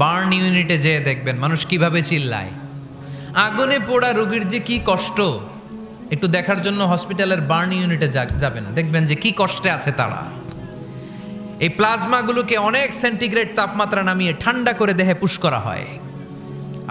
Burn ইউনিটে যেয়ে দেখবেন, মানুষ কীভাবে চিল্লায়। আগুনে পোড়া রোগীর যে কি কষ্ট, একটু দেখার জন্য হসপিটালের বার্ন ইউনিটে যাবেন, দেখবেন যে কি কষ্টে আছে তারা। এই প্লাজমাগুলোকে অনেক সেন্টিগ্রেড তাপমাত্রা নামিয়ে ঠান্ডা করে দেহে পুশ করা হয়।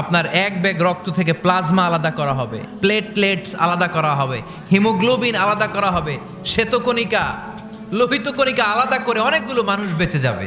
আপনার এক ব্যাগ রক্ত থেকে প্লাজমা আলাদা করা হবে, প্লেটলেটস আলাদা করা হবে, হিমোগ্লোবিন আলাদা করা হবে, শ্বেতকণিকা লোহিত কণিকা আলাদা করে অনেকগুলো মানুষ বেঁচে যাবে।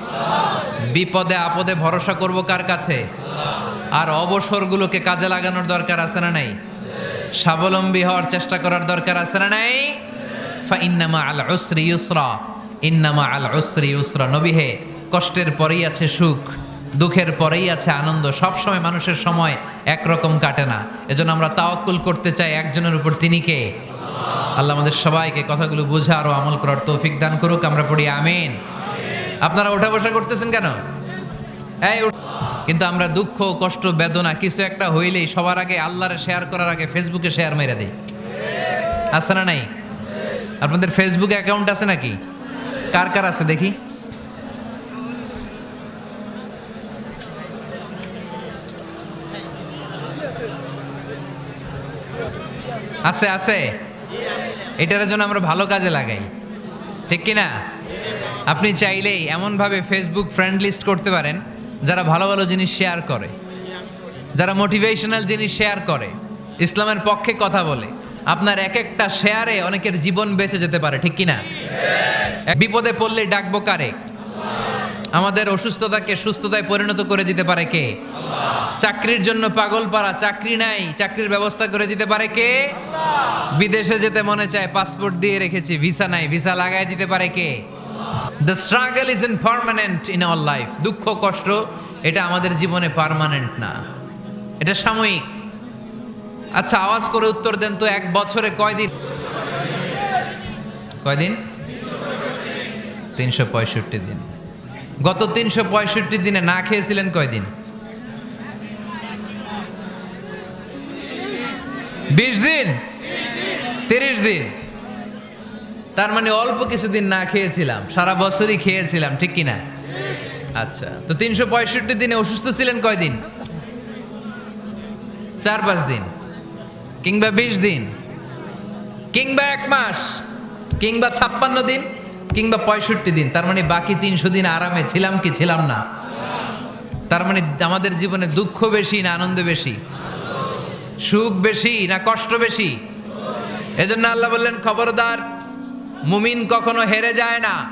বিপদে আপদে ভরসা করব কার কাছে? আর অবসরগুলোকে কাজে লাগানোর দরকার আছে না নাই? স্বাবলম্বী হওয়ার চেষ্টা করার দরকার আছে না নাই? ইন্নামা আল উসরি ইউসরা, ইন্নামা আল উসরি ইউসরা। নবী হে, কষ্টের পরেই আছে সুখ, দুঃখের পরেই আছে আনন্দ। সব সময় মানুষের সময় একরকম কাটে না। এজন্য আমরা তাওয়াক্কুল করতে চাই একজনের উপর। তিনি কে? আল্লাহ আমাদের সবাইকে কথাগুলো বোঝা আরও আমল করার তৌফিক দান করুক। আমরা পড়ি আমিন। আপনারা ওঠা বসা করতেছেন কেন? এই কিন্তু আমরা দুঃখ, কষ্ট, বেদনা কিছু একটা হইলেই সবার আগে আল্লাহরে শেয়ার করার আগে ফেসবুকে শেয়ার মেরে দেই। আছে না নাই? আপনাদের ফেসবুক অ্যাকাউন্ট আছে নাকি? কার কার আছে দেখি? আছে আছে। এটার জন্য আমরা ভালো কাজে লাগাই। ঠিক কি না আপনি চাইলেই এমনভাবে ফেসবুক ফ্রেন্ড লিস্ট করতে পারেন, যারা ভালো ভালো জিনিস শেয়ার করে, যারা মোটিভেশনাল জিনিস শেয়ার করে, ইসলামের পক্ষে কথা বলে। আপনার এক একটা শেয়ারে অনেকের জীবন বেঁচে যেতে পারে, ঠিক কি না বিপদে পড়লে ডাকবো কারে? আমাদের অসুস্থতাকে সুস্থতায় পরিণত করে দিতে পারে কে? চাকরির জন্য পাগল পারা, চাকরি নাই, চাকরির ব্যবস্থা করে দিতে পারে কে? বিদেশে যেতে মনে চায় পাসপোর্ট দিয়ে রেখেছি ভিসা নাই ভিসা লাগাই দিতে পারে কে? The struggle is in permanent in our life দুঃখ, কষ্ট, এটা আমাদের জীবনে পার্মানেন্ট না। এটা সাময়িক। আচ্ছা আওয়াজ করে উত্তর দেন তো, এক বছরে কয়দিন? কয়দিন? তিনশো পঁয়ষট্টি দিন। গত তিনশো পঁয়ষট্টি দিনে না খেয়েছিলেন কয়দিন? বিশ দিন? তিরিশ দিন? তার মানে অল্প কিছুদিন না খেয়েছিলাম, সারা বছরই খেয়েছিলাম, ঠিক কিনা? আচ্ছা তো তিনশো পঁয়ষট্টি দিনে অসুস্থ ছিলেন কয়দিন? চার পাঁচ দিন, কিংবা বিশ দিন, কিংবা এক মাস, কিংবা ছাপ্পান্ন দিন, কিংবা পঁয়ষট্টি দিন, তার মানে বাকি তিনশো দিন আরামে ছিলাম কি ছিলাম না? তার মানে আমাদের জীবনে দুঃখ বেশি না আনন্দ বেশি? সুখ বেশি না কষ্ট বেশি? এজন্য আল্লাহ বললেন, খবরদার মুমিন কখনো হেরে যায় না।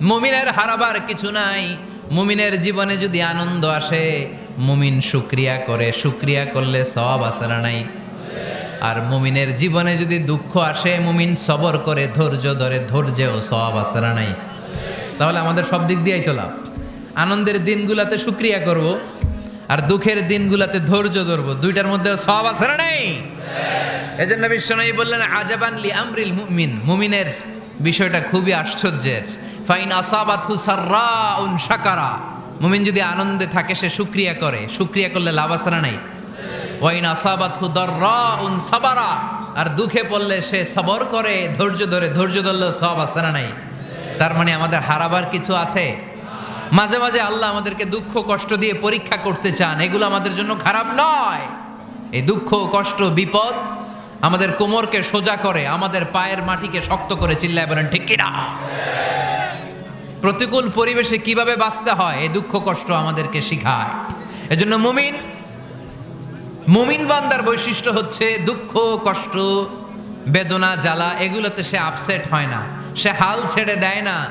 মুমিনের হারাবার কিছু নাই। মুমিনের জীবনে যদি আনন্দ আসে, মুমিন শুক্রিয়া করে। শুক্রিয়া করলে সব আসারা নাই। আর মুমিনের জীবনে যদি দুঃখ আসে, মুমিন সবর করে, ধৈর্য ধরে, ধৈর্যেও সব আসারা নাই। তাহলে আমাদের সব দিক দিয়েই লাভ। আনন্দের দিনগুলাতে শুক্রিয়া করব। আর দুঃখের দিনগুলাতে ধৈর্য ধরবো। দুইটার মধ্যে সব আসারা নেই? এজন্য বিশ্বনবী বললেন, আজাবান লি আমরিল মুমিন। মুমিনের বিষয়টা খুবই আশ্চর্যের। ফাইন আসাবাতহু সাররাউন শাকারা। মুমিন যদি আনন্দে থাকে, সে শুক্রিয়া করে। শুক্রিয়া করলে লাভ আসারা নাই? ওয়াইন আসাবাতহু উন সাবারা। আর দুঃখে পড়লে সে সবর করে, ধৈর্য ধরে। ধৈর্য ধরলেও সব আসারা নাই? তার মানে আমাদের হারাবার কিছু আছে? মাঝে মাঝে আল্লাহ আমাদেরকে দুঃখ কষ্ট দিয়ে পরীক্ষা করতে চান। এগুলো আমাদের জন্য খারাপ নয়। এই দুঃখ কষ্ট, বিপদ আমাদের কোমরকে সোজা করে, আমাদের পায়ের মাটিকে শক্ত করে চিল্লায় বলেন, ঠিক কিনা? প্রতিকূল পরিবেশে কীভাবে বাঁচতে হয়, এই দুঃখ কষ্ট আমাদেরকে শিখায়। এজন্য মুমিন মুমিন বান্দার বৈশিষ্ট্য হচ্ছে দুঃখ কষ্ট, বেদনা, জ্বালা, এগুলোতে সে আপসেট হয় না। সে হাল ছেড়ে দেয় না।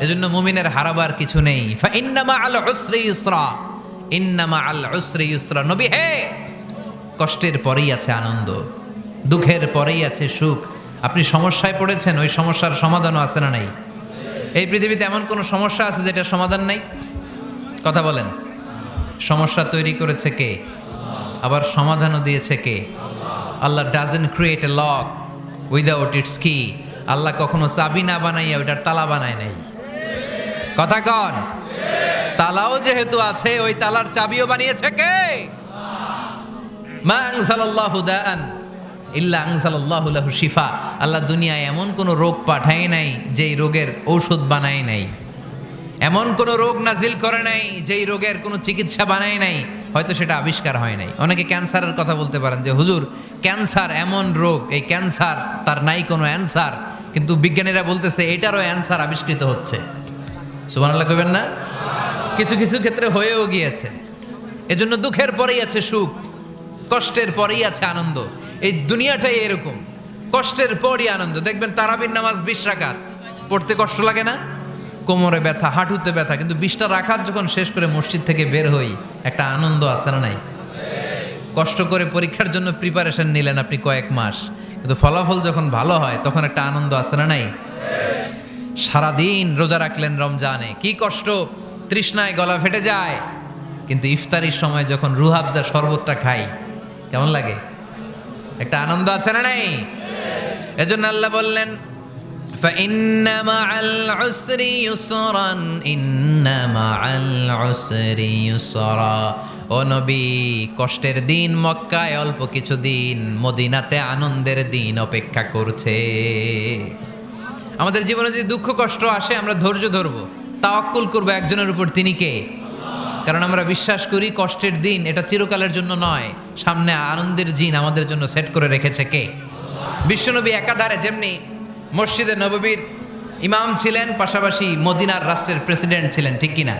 এজন্য মুমিনের হারাবার কিছু নেই। ইন্নামা আল উসরি ইউসরা ইন্নামা আল উসরি ইউসরা নবী, হে! কষ্টের পরেই আছে আনন্দ, দুঃখের পরেই আছে সুখ। আপনি সমস্যায় পড়েছেন, ওই সমস্যার সমাধানও আছে না নাই? এই পৃথিবীতে এমন কোনো সমস্যা আছে যেটার সমাধান নাই? কথা বলেন। সমস্যা তৈরি করেছে কে? আবার সমাধানও দিয়েছে কে? Allah doesn't create a lock without its key আল্লাহ কখনো চাবি না বানাইয়া ওইটার তালা বানায় নাই। কথা কন। তালাও যেহেতু আছে, ওই তালার চাবিও বানিয়েছে কে? মা আনসালাল্লাহু দাআন ইল্লা আনসালাল্লাহু লাহু শিফা। আল্লাহ দুনিয়ায় এমন কোনো রোগ পাঠায় নাই, যেই রোগের ঔষধ বানায় নাই। এমন কোনো রোগ নাজিল করে নাই, যেই রোগের কোনো চিকিৎসা বানায় নাই, হয়তো সেটা আবিষ্কার হয় নাই। অনেকে ক্যান্সারের কথা বলতে পারেন যে, হুজুর, ক্যান্সার এমন রোগ, এই ক্যান্সার তার নাই কোনো অ্যান্সার। কিন্তু বিজ্ঞানীরা বলতেছে, এটারও অ্যান্সার আবিষ্কৃত হচ্ছে। সুবহানাল্লাহ কইবেন না? কিছু কিছু ক্ষেত্রে হয়েও গিয়েছে। এজন্য দুঃখের পরেই আছে সুখ, কষ্টের পরেই আছে আনন্দ। এই দুনিয়াটাই এরকম। কষ্টের পরই আনন্দ। দেখবেন তারাবির নামাজ বিশ রাকাত। পড়তে কষ্ট লাগে না? কোমরে ব্যথা, হাঁটুতে ব্যথা। কিন্তু বিশটা রাখাত যখন শেষ করে মসজিদ থেকে বের হই, একটা আনন্দ আছে না নাই? কষ্ট করে পরীক্ষার জন্য প্রিপারেশন নিলেন আপনি কয়েক মাস। কিন্তু ফলাফল যখন ভালো হয়, তখন একটা আনন্দ আছে না নাই? সারাদিন রোজা রাখলেন রমজানে কি কষ্ট তৃষ্ণায় গলা ফেটে যায় কিন্তু ইফতারির সময় যখন রুহাবজা শরবতটা খাই কেমন লাগে একটা আনন্দ আছে না নাই এজন্য আল্লাহ বললেন فإن مع العسر يسرا إن مع العسر يسرا ও নবী কষ্টের দিন মক্কায় অল্প কিছু দিন মদিনাতে আনন্দের দিন অপেক্ষা করছে আমাদের জীবনে যদি দুঃখ, কষ্ট আসে, আমরা ধৈর্য ধরবো। তা তাওয়াক্কুল করব একজনের উপর, তিনি কে? কারণ আমরা বিশ্বাস করি কষ্টের দিন এটা চিরকালের জন্য নয়। সামনে আনন্দের দিন আমাদের জন্য সেট করে রেখেছে কে? বিশ্বনবী একাধারে যেমনি মসজিদে নববীর ইমাম ছিলেন, পাশাপাশি মদিনার রাষ্ট্রের প্রেসিডেন্ট ছিলেন, ঠিক কিনা?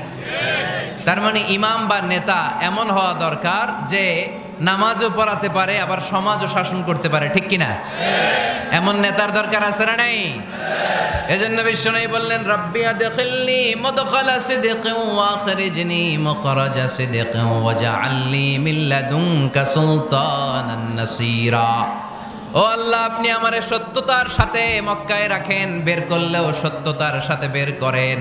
তার মানে ইমাম বা নেতা এমন হওয়া দরকার যে নামাজও পড়াতে পারে, আবার সমাজও শাসন করতে পারে, ঠিক কিনা? এমন নেতার দরকার আছে না নাই? এজন্য বিশ্বনবী বললেন, রব্বি আদখিলনি মুদখালা সিদকিন ওয়া আখরিজনি মুখরাজা সিদকিন ওয়াজআলনি মিন লাদুনকা সুলতানান নাসীরা। ও আল্লাহ, আপনি আমারে সত্যতার সাথে মক্কায় রাখেন, বের করলেও সত্যতার সাথে বের করেন।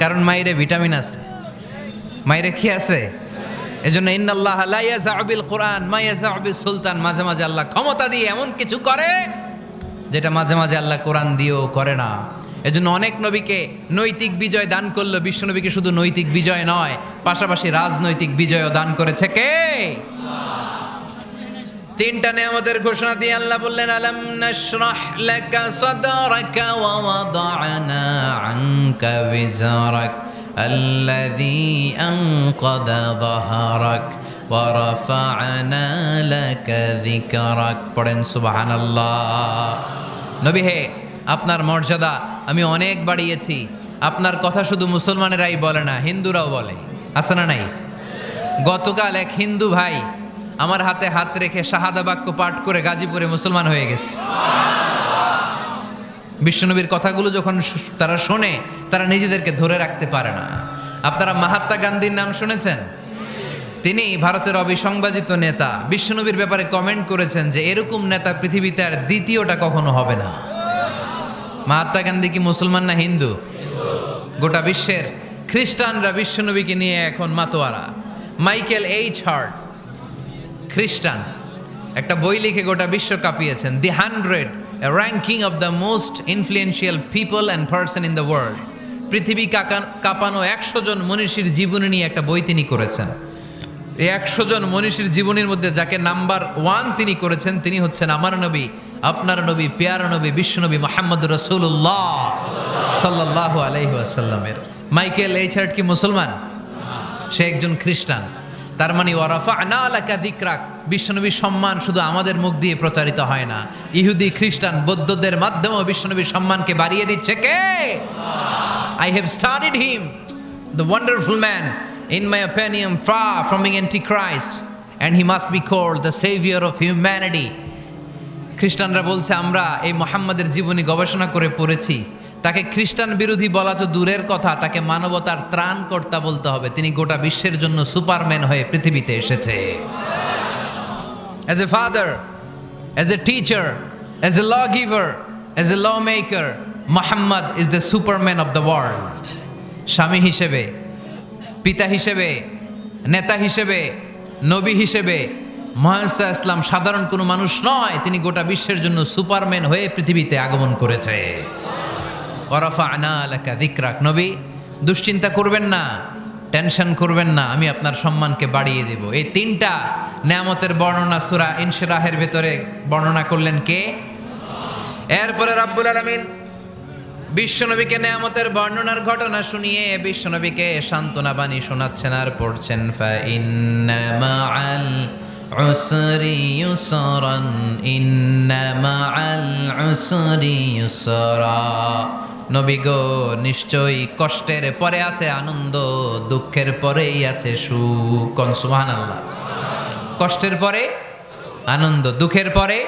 কারণ মাইরে ভিটামিন আছে। মাইরে কি আছে? এজন্য ইন্নাল্লাহ লা ইয়াজাবিল কোরআন, মা ইয়াজাবিল সুলতান। মাঝে মাঝে আল্লাহ ক্ষমতা দিয়ে এমন কিছু করে যেটা মাঝে মাঝে আল্লাহ কোরআন দিয়েও করে না। এজন্য অনেক নবীকে নৈতিক বিজয় দান করল। বিশ্ব নবীকে শুধু নৈতিক বিজয় নয়, পাশাপাশি রাজনৈতিক বিজয়ও দান করেছে কে? তিনটা নিয়ামতের ঘোষণা দিয়ে আল্লাহ বললেন আলাম নাশরাহ লাকা সাদরাকা ওয়া ওয়াদানা আনকা বিজারাক الذي أنقض ظهرك ورفعنا لك ذكرك পড়েন সুবহানাল্লাহ নবী হে আপনার মর্যাদা আমি অনেক বাড়িয়েছি আপনার কথা শুধু মুসলমানেরাই বলে না হিন্দুরাও বলে আছে না নাই গতকাল এক হিন্দু ভাই আমার হাতে হাত রেখে শাহাদা বাক্য পাঠ করে গাজীপুরে মুসলমান হয়ে গেছে। বিশ্বনবীর কথাগুলো যখন তারা শোনে, তারা নিজেদেরকে ধরে রাখতে পারে না। আপনারা মাহাত্মা গান্ধীর নাম শুনেছেন? তিনি ভারতের অবিসংবাদিত নেতা। বিশ্বনবীর ব্যাপারে কমেন্ট করেছেন যে, এরকম নেতা পৃথিবীতে আর দ্বিতীয়টা কখনো হবে না। মাহাত্মা গান্ধী কি মুসলমান না হিন্দু? গোটা বিশ্বের খ্রিস্টানরা বিশ্বনবীকে নিয়ে এখন মাতোয়ারা। মাইকেল এইচ হার্ট খ্রিস্টান। একটা বই লিখে গোটা বিশ্ব কাঁপিয়েছেন। The hundred ranking of the most influential people and person in the world. পৃথিবী কাঁপানো একশো জন মনীষীর জীবনী নিয়ে একটা বই তিনি করেছেন। এই একশো জন মনীষীর জীবনীর মধ্যে যাকে নাম্বার ওয়ান তিনি করেছেন, তিনি হচ্ছেন আমার নবী, আপনার নবী, পেয়ার নবী বিশ্বনবী মোহাম্মদ রসুল্লাহ সাল্লাহ আলহি আসাল্লামের মাইকেল এইচার্ট কি মুসলমান? সে একজন খ্রিস্টান। তার মানে ওয়ারাফা না আলাকা দিকরাক বিশ্বনবীর সম্মান শুধু আমাদের মুখ দিয়ে প্রচারিত হয় না। ইহুদি খ্রিস্টান বৌদ্ধদের মাধ্যমেও বিশ্বনবীর সম্মানকে বাড়িয়ে দিচ্ছে কে? I have studied him, the wonderful man, in my ফ্রা far from being Christ and he must be called the saviour of humanity. খ্রিস্টানরা বলছে আমরা এই মোহাম্মদের জীবনী গবেষণা করে পড়েছি। তাকে খ্রিস্টান বিরোধী বলা তো দূরের কথা, তাকে মানবতার ত্রাণকর্তা বলতে হবে। তিনি গোটা বিশ্বের জন্য সুপারম্যান হয়ে পৃথিবীতে এসেছে। As a father as a teacher as a law giver as a law maker Muhammad is the Superman of the world স্বামী হিসেবে, পিতা হিসেবে, নেতা হিসেবে, নবী হিসেবে মহাসা ইসলাম সাধারণ কোনো মানুষ নয়, তিনি গোটা বিশ্বের জন্য সুপারম্যান হয়ে পৃথিবীতে আগমন করেছে। ওরফা আনা আলাকা দিকরাক নবী, দুশ্চিন্তা করবেন না, টেনশন করবেন না, আমি আপনার সম্মানকে বাড়িয়ে দেব। এই তিনটা নেয়ামতের বর্ণনা সুরা ইনশরাহের ভেতরে বর্ণনা করলেন কে? এরপরে রাব্বুল আলামিন বিশ্বনবীকে নেয়ামতের বর্ণনার ঘটনা শুনিয়ে বিশ্বনবীকে সান্ত্বনা বাণী শোনাচ্ছেন আর পড়ছেন, ফা ইন্না মাআল উসরি ইউসরান, ইন্না মাআল উসরি ইউসরা। নবী গো, নিশ্চয়ই কষ্টের পরে আছে আনন্দ, দুঃখের পরেই আছে সুখ। সুবহানাল্লাহ? কষ্টের পরে? আনন্দ, দুঃখের পরে?